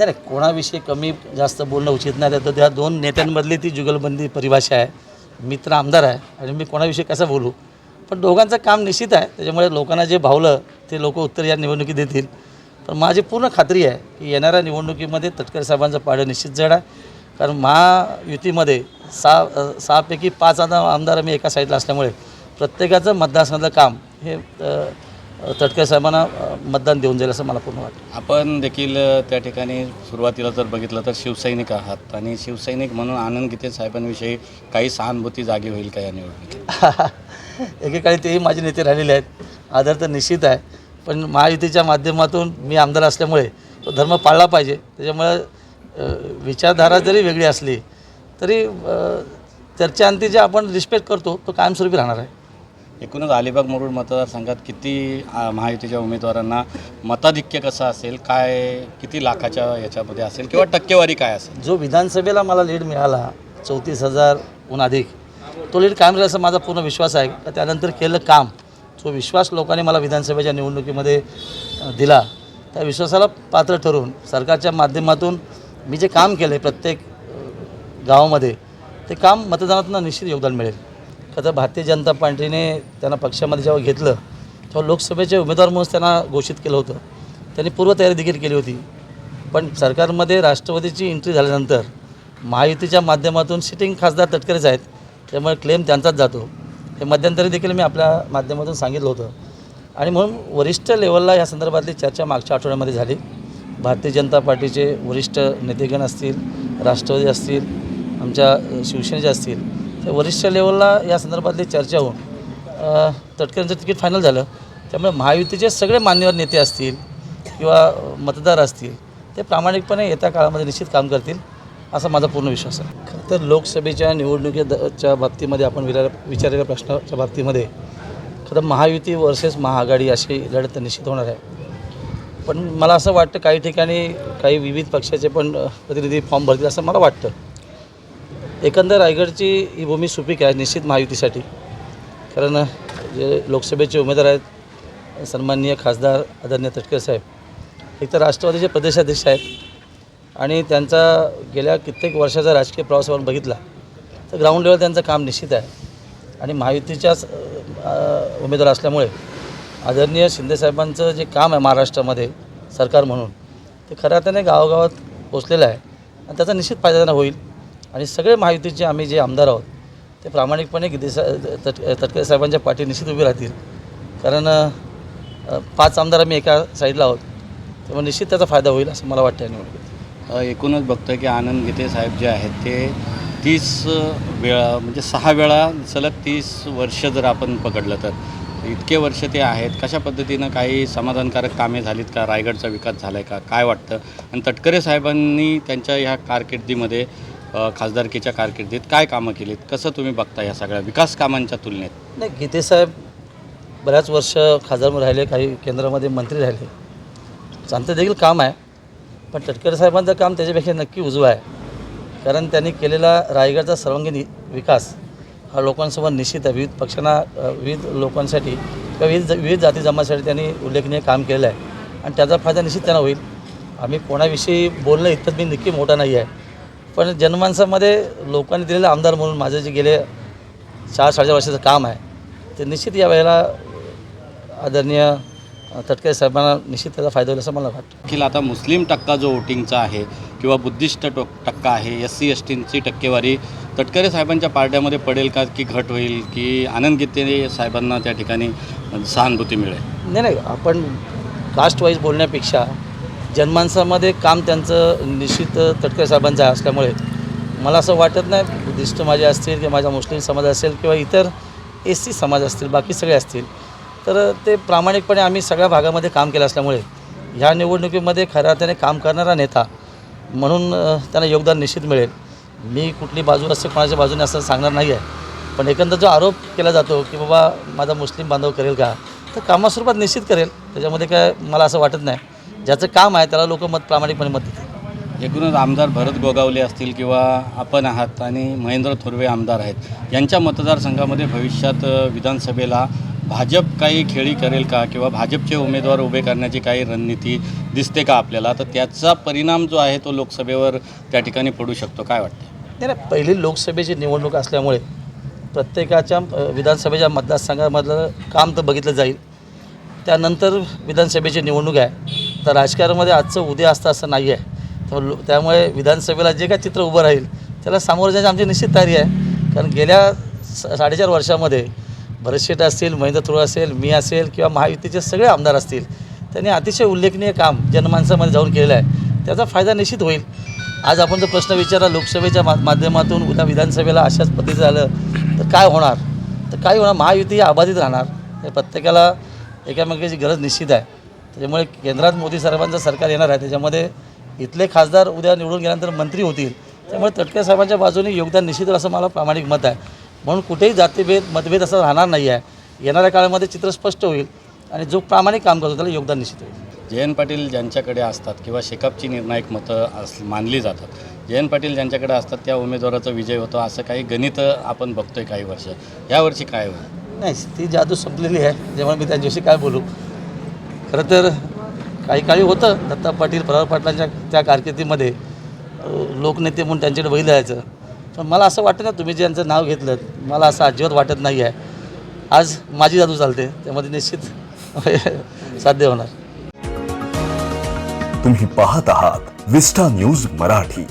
नाही नाही, कोणाविषयी कमी जास्त बोलणं उचित नाही. तर त्या दोन नेत्यांमधली ती जुगलबंदी परिभाषा आहे. मी तर आमदार आहे आणि मी कोणाविषयी कसं बोलू? पण दोघांचं काम निश्चित आहे. त्याच्यामुळे लोकांना जे भावलं ते लोक उत्तर या निवडणुकीत देतील. पण माझी पूर्ण खात्री आहे की येणाऱ्या निवडणुकीमध्ये तटकरे साहेबांचं पाडं निश्चित जड आहे. कारण महायुतीमध्ये सहा सहापैकी पाच आता आमदार आम्ही एका साईडला असल्यामुळे प्रत्येकाचं मतदारसंघातलं काम हे अ, तटकरे साहेबांना मतदान देऊन जाईल असं मला पूर्ण वाटतं. आपण देखील त्या ठिकाणी सुरुवातीला जर बघितलं तर शिवसैनिक आहात आणि शिवसैनिक म्हणून आनंद गीते साहेबांविषयी काही सहानुभूती जागी होईल का या निवडणुकीत? एकेकाळी तेही माझे नेते राहिलेले आहेत. आदर तर निश्चित आहे. पण महायुतीच्या माध्यमातून मी आमदार असल्यामुळे तो धर्म पाळला पाहिजे. त्याच्यामुळे विचारधारा जरी वेगळी असली तरी अ, चर्चांती जे आपण रिस्पेक्ट करतो तो कायमस्वरूपी राहणार आहे. एकूणच अलिबाग मुरुड मतदारसंघात किती महायुतीच्या उमेदवारांना मताधिक्य कसं असेल काय किती लाखाच्या याच्यामध्ये असेल किंवा टक्केवारी काय असेल? जो विधानसभेला मला लीड मिळाला चौतीस हजारहून अधिक तो लीड कायम राहील असा माझा पूर्ण विश्वास आहे. का त्यानंतर केलं काम. जो विश्वास लोकांनी मला विधानसभेच्या निवडणुकीमध्ये दिला त्या विश्वासाला पात्र ठरून सरकारच्या माध्यमातून मी जे काम केलं प्रत्येक गावामध्ये ते काम मतदानातून निश्चित योगदान मिळेल. खरं भारतीय जनता पार्टीने त्यांना पक्षामध्ये जेव्हा घेतलं तेव्हा लोकसभेचे उमेदवार म्हणून त्यांना घोषित केलं होतं. त्यांनी पूर्वतयारी देखील केली होती. पण सरकारमध्ये राष्ट्रवादीची एंट्री झाल्यानंतर महायुतीच्या माध्यमातून सिटिंग खासदार तटकरेच आहेत त्यामुळे क्लेम त्यांचाच जातो. हे मध्यंतरी देखील मी आपल्या माध्यमातून सांगितलं होतं. आणि म्हणून वरिष्ठ लेवलला या संदर्भातली चर्चा मागच्या आठवड्यामध्ये झाली. भारतीय जनता पार्टीचे वरिष्ठ नेतेगण असतील राष्ट्रवादी असतील आमच्या शिवसेनेचे असतील त्या वरिष्ठ लेवलला या संदर्भातली चर्चा होऊन अ, तटकरेंचं तिकीट फायनल झालं. त्यामुळे महायुतीचे सगळे मान्यवर नेते असतील किंवा मतदार असतील ते प्रामाणिकपणे येत्या काळामध्ये निश्चित काम करतील असा माझा पूर्ण विश्वास आहे. खरं तर लोकसभेच्या निवडणुकीच्या बाबतीमध्ये आपण विचार विचारलेल्या प्रश्नाच्या बाबतीमध्ये खरं महायुती वर्सेस महाआघाडी अशी लढत तर निश्चित होणार आहे. पण मला असं वाटतं काही ठिकाणी काही विविध पक्षाचे पण प्रतिनिधी फॉर्म भरतील असं मला वाटतं. एकंदर रायगडची ही भूमी सुपीक आहे निश्चित महायुतीसाठी. कारण जे लोकसभेचे उमेदवार आहेत सन्माननीय खासदार आदरणीय तटकर साहेब एक तर राष्ट्रवादीचे प्रदेशाध्यक्ष आहेत. आणि त्यांचा गेल्या कित्येक वर्षाचा राजकीय प्रवास आपण बघितला तर ग्राउंड लेवल त्यांचं काम निश्चित आहे. आणि महायुतीच्याच उमेदवार असल्यामुळे आदरणीय शिंदेसाहेबांचं जे काम आहे महाराष्ट्रामध्ये सरकार म्हणून ते खऱ्या अर्थाने गावोगावात पोचलेलं आहे. आणि त्याचा निश्चित फायदा त्यांना होईल. आणि सगळे महायुतीचे आम्ही जे आमदार आहोत ते प्रामाणिकपणे गिते सा तट तटकरे साहेबांच्या पाठी निश्चित उभे राहतील. कारण पाच आमदार आम्ही एका साईडला आहोत त्यामुळे निश्चित त्याचा फायदा होईल असं मला वाटतं आणि निवडणुकीत एकूणच बघतोय की आनंद गीते साहेब जे आहेत ते तीस वेळा म्हणजे सहा वेळा सलग तीस वर्ष जर आपण पकडलं तर. इतके वर्ष ते आहेत कशा पद्धतीनं काही समाधानकारक कामे झालीत का? रायगडचा विकास झाला आहे का? काय वाटतं? आणि तटकरे साहेबांनी त्यांच्या ह्या कारकिर्दीमध्ये खासदारकीच्या कारकिर्दीत काय कामं केलीत? कसं तुम्ही बघता या सगळ्या विकास कामांच्या तुलनेत? नाही गीते साहेब बऱ्याच वर्ष खासदार राहिले काही केंद्रामध्ये मंत्री राहिले. चांगलं देखील काम आहे. पण तटकरे साहेबांचं काम त्याच्यापेक्षा नक्की उजवं आहे. कारण त्यांनी केलेला रायगडचा सर्वांगीण विकास हा लोकांसोबत निश्चित आहे. विविध पक्षांना विविध लोकांसाठी किंवा विविध विविध जाती जमासाठी त्यांनी उल्लेखनीय काम केलेलं आहे. आणि त्याचा फायदा निश्चित त्यांना होईल. आम्ही कोणाविषयी बोलणं इतकं मी नक्की मोठा नाही आहे. पण जनमानसामध्ये लोकांनी दिलेलं आमदार म्हणून माझं जे गेले चार साडेचार वर्षाचं काम आहे ते निश्चित या वेळेला आदरणीय तटकरे साहेबांना निश्चित त्याचा फायदा होईल असं मला वाटतं. देखील आता मुस्लिम टक्का जो वोटिंगचा आहे किंवा बुद्धिस्ट टो टक्का आहे एस सी एस टींची टक्केवारी तटकरे साहेबांच्या पारड्यामध्ये पडेल का की घट होईल की आनंद गीते साहेबांना त्या ठिकाणी सहानुभूती मिळेल? नाही नाही आपण कास्ट वाईज बोलण्यापेक्षा जनमानसामध्ये काम त्यांचं निश्चित तटकरे साहेबांचं आहे असल्यामुळे मला असं वाटत नाही बुद्धिस्ट माझे असतील किंवा माझा मुस्लिम समाज असेल किंवा इतर एस सी समाज असतील बाकी सगळे असतील तर ते प्रामाणिकपणे आम्ही सगळ्या भागामध्ये काम केलं असल्यामुळे ह्या निवडणुकीमध्ये खऱ्या अर्थाने काम करणारा नेता म्हणून त्यांना योगदान निश्चित मिळेल. मी कुठली बाजू असते कोणाच्या बाजूने असं सांगणार नाही आहे पण एकंदर जो आरोप केला जातो की बाबा माझा मुस्लिम बांधव करेल का तर कामास्वरूपात निश्चित करेल. त्याच्यामध्ये काय मला असं वाटत नाही. ज्याचं काम आहे त्याला लोक मत प्रामाणिकपणे मत देतील एकूणच आमदार भरत गोगावले असतील किंवा आपण आहात आणि महेंद्र थोरवे आमदार आहेत यांच्या मतदारसंघामध्ये भविष्यात विधानसभेला भाजप काही खेळी करेल का? किंवा भाजपचे उमेदवार उभे करण्याची काही रणनीती दिसते का आपल्याला? तर त्याचा परिणाम जो आहे तो लोकसभेवर त्या ठिकाणी पडू शकतो. काय वाटतं नाही नाही पहिली लोकसभेची निवडणूक असल्यामुळे प्रत्येकाच्या विधानसभेच्या मतदारसंघामधलं काम तर बघितलं जाईल. त्यानंतर विधानसभेची निवडणूक आहे. तर राजकारणामध्ये आजचं उद्या असतं असं नाही आहे तर त्यामुळे विधानसभेला जे काय चित्र उभं राहील त्याला सामोरं जायची आमची निश्चित तयारी आहे. कारण गेल्या स- साडेचार वर्षामध्ये भरत शेठ असतील महेंद्र तुळ असेल मी असेल किंवा महायुतीचे सगळे आमदार असतील त्यांनी अतिशय उल्लेखनीय काम जनमानसामध्ये जाऊन केलेलं आहे. त्याचा फायदा निश्चित होईल. आज आपण जो प्रश्न विचारला लोकसभेच्या मा माध्यमातून उद्या विधानसभेला अशाच पद्धतीचं झालं तर काय होणार? तर काय होणार? महायुती ही अबाधित राहणार. हे प्रत्येकाला एकामेकाची गरज निश्चित आहे. त्याच्यामुळे केंद्रात मोदी साहेबांचं सरकार येणार आहे. त्याच्यामध्ये इथले खासदार उद्या निवडून गेल्यानंतर मंत्री होतील. त्यामुळे तटकरे साहेबांच्या बाजूने योगदान निश्चित असं मला प्रामाणिक मत आहे. म्हणून कुठेही जातीभेद मतभेद असं राहणार नाही आहे. येणाऱ्या काळामध्ये चित्र स्पष्ट होईल आणि जो प्रामाणिक काम करतो त्याला योगदान निश्चित होईल. जयंत पाटील ज्यांच्याकडे असतात किंवा शेकापची निर्णायक मतं अस मानली जातात. जयंत पाटील ज्यांच्याकडे असतात त्या उमेदवाराचा विजय होतो असं काही गणित आपण बघतोय काही वर्ष. यावर्षी काय होईल? नाही ती जादू संपलेली आहे. जेव्हा मी त्यांच्याविषयी काय बोलू? खरं तर काही काळी होतं. दत्ता पाटील प्रभार पाटलांच्या त्या कारकिर्दीमध्ये लोकनेते म्हणून त्यांच्याकडे बघितलं जायचं पण मला असं वाटतं ना तुम्ही ज्यांचं नाव घेतलं मला असं अजिबात वाटत नाही आहे आज माझी जादू चालते त्यामध्ये निश्चित साध्य होणार. तुम्ही पाहत आहात विस्टा न्यूज मराठी.